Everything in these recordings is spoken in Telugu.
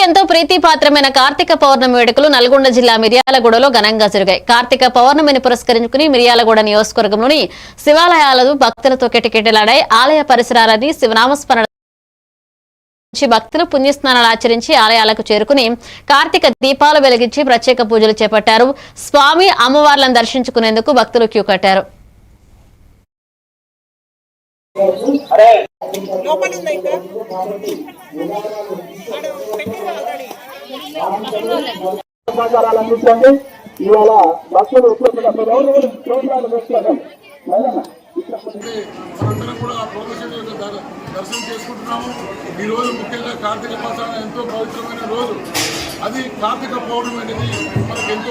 శివుడికి ఎంతో ప్రీతిపాత్రమైన కార్తీక పౌర్ణమి వేడుకలు నల్గొండ జిల్లా మిర్యాలగూడలో ఘనంగా జరిగాయి. కార్తీక పౌర్ణమిని పురస్కరించుకుని మిర్యాలగూడ నియోజకవర్గంలోని శివాలయాలు భక్తులతో కిటకిటలాడాయి. ఆలయ పరిసరాలని శివనామస్మరణ నుంచి భక్తులు పుణ్యస్నానాలు ఆచరించి ఆలయాలకు చేరుకుని కార్తీక దీపాలు వెలిగించి ప్రత్యేక పూజలు చేపట్టారు. స్వామి అమ్మవార్లను దర్శించుకునేందుకు భక్తులు క్యూ కట్టారు. లోపల ఉందా ఇంకా అందించండి ఇవాళ కూడా ఆ యొక్క దర్- దర్శనం చేసుకుంటున్నాము. ఈ రోజు ముఖ్యంగా కార్తీక మాసం ఎంతో పవిత్రమైన రోజు. అది కార్తీక పౌర్ణమి అనేది మనకు ఎంతో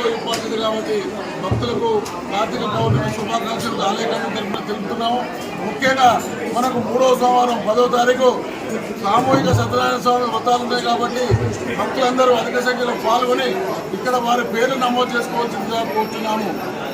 భక్తులకు కార్తీక పౌర్ణమి శుభాకాంక్షలు ఆలయకాన్ని తరఫున తెలుపుతున్నాము. ముఖ్యంగా మనకు మూడవ సోమవారం పదో తారీఖు సామూహిక సత్యనారాయణ స్వామి వ్రతాలు ఉన్నాయి కాబట్టి భక్తులందరూ అధిక సంఖ్యలో పాల్గొని ఇక్కడ వారి పేర్లు నమోదు చేసుకోవాల్సిందిగా కోరుతున్నాము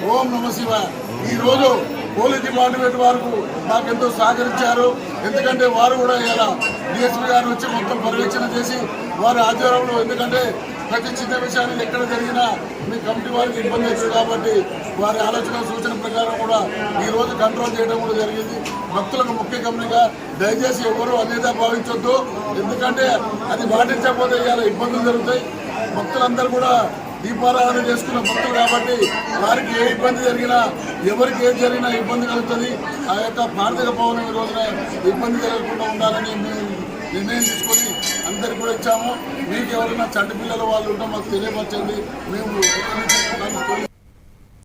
ఓం నమ శివాయ. ఈ రోజు పోలీస్ డిపార్ట్మెంట్ వారు నాకు ఎంతో సహకరించారు. ఎందుకంటే వారు కూడా ఇలా డిఎస్పీ గారు వచ్చి మొత్తం పర్యవేక్షణ చేసి వారి ఆధ్వర్యంలో ఎందుకంటే ప్రతి చిన్న విషయాన్ని ఎక్కడ జరిగినా మీ కమిటీ వారికి ఇబ్బంది అవుతుంది కాబట్టి వారి ఆలోచన సూచన ప్రకారం కూడా ఈ రోజు కంట్రోల్ చేయడం కూడా జరిగింది. భక్తులకు ముఖ్య గమనిక దయచేసి ఎవరు అన్యత భావించొద్దు. ఎందుకంటే అది పాటించకపోతే ఇవాళ ఇబ్బందులు జరుగుతాయి. భక్తులందరూ కూడా దీపారాధన చేసుకున్న భక్తులు కాబట్టి వారికి ఏ ఇబ్బంది జరిగినా ఎవరికి ఏది జరిగినా ఇబ్బంది కలుగుతుంది. ఆ యొక్క కార్తీక పౌర్ణమి రోజున ఇబ్బంది జరగకుండా ఉండాలని మేము నిర్ణయం తీసుకొని అందరికి కూడా ఇచ్చాము. మీకు ఎవరైనా చంటి పిల్లల వాళ్ళు ఉంటే మాకు తెలియపరచండి. మేము